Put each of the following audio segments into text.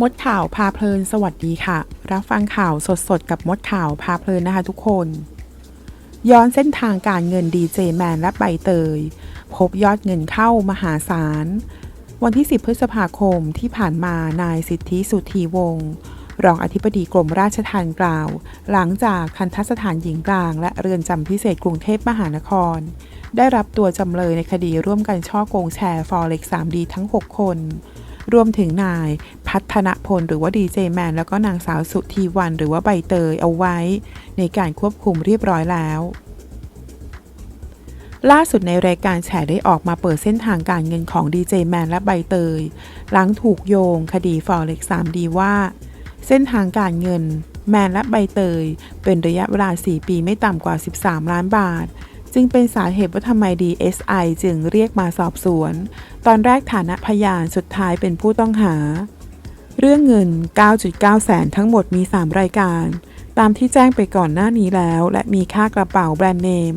มดข่าวพาเพลินสวัสดีค่ะ รับฟังข่าวสดๆ กับมดข่าวพาเพลินนะคะทุกคน ย้อนเส้นทางการเงินดีเจแมนและใบเตย พบยอดเงินเข้ามหาศาล วันที่ 10 พฤษภาคมที่ผ่านมานายสิทธิสุธีวงศ์รองอธิบดีกรมราชทัณฑ์กล่าว หลังจากทันทสถานหญิงกลาง และเรือนจำพิเศษกรุงเทพมหานคร ได้รับตัวจำเลยในคดีร่วมกันช่อโกงแชร์ฟอเร็ก 3D ทั้ง 6 คนรวมถึงนาย พัฒนพลหรือว่าดีเจแมนแล้วก็นางสาวสุธีวันหรือว่าใบเตยเอาไว้ ในการควบคุมเรียบร้อยแล้วล่าสุดในรายการแฉได้ออกมาเปิดเส้นทางการเงินของดีเจแมนและใบเตย หลังถูกโยงคดีฟอเร็ก 3D ว่า เส้นทางการเงิน แมนและใบเตย เป็นระยะเวลา 4 ปีไม่ต่ำกว่า 13 ล้านบาท จึงเป็นสาเหตุว่าทำไม DSI จึงเรียกมาสอบสวน ตอนแรกฐานะพยานสุดท้ายเป็นผู้ต้องหา เรื่องเงิน 9.9 แสนทั้งหมดมี 3 รายการ ตามที่แจ้งไปก่อนหน้านี้แล้ว และมีค่ากระเป๋าแบรนด์เนม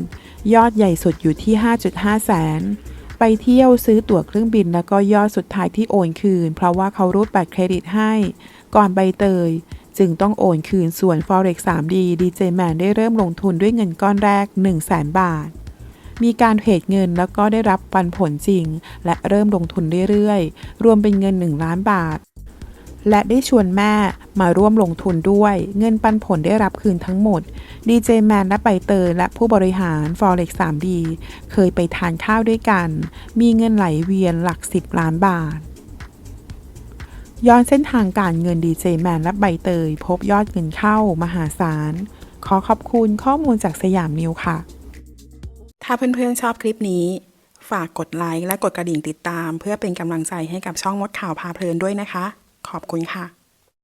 ยอดใหญ่สุดอยู่ที่ 5.5 แสน ไปเที่ยวซื้อตั๋วเครื่องบินแล้วก็ยอดสุดท้ายที่โอนคืน เพราะว่าเขารูดบัตรเครดิตให้ ก่อนใบเตย จึงต้องโอนคืนส่วน Forex 3D DJ Man ได้เริ่มลงทุนด้วยเงินก้อนแรก 1 0 0 0 0แสนบาทมีการเทรดเงินแล้วก็ได้รับปันผลจริง และเริ่มลงทุนเรื่อยๆ รวมเป็นเงิน 1 ล้านบาท และได้ชวนแม่มาร่วมลงทุนด้วย เงินปันผลได้รับคืนทั้งหมด ดีเจแมนและใบเตยและผู้บริหาร Forex 3D เคยไปทานข้าวด้วยกัน มีเงินไหลเวียนหลัก 10 ล้านบาท ย้อนเส้นทางการเงินดีเจแมนและใบเตย พบยอดเงินเข้ามหาศาล ขอขอบคุณข้อมูลจากสยามนิวค่ะ ถ้าเพื่อนๆชอบคลิปนี้ ฝากกดไลค์และกดกระดิ่งติดตาม เพื่อเป็นกำลังใจให้กับช่องมดข่าวพาเพลินด้วยนะคะ ขอบคุณค่ะ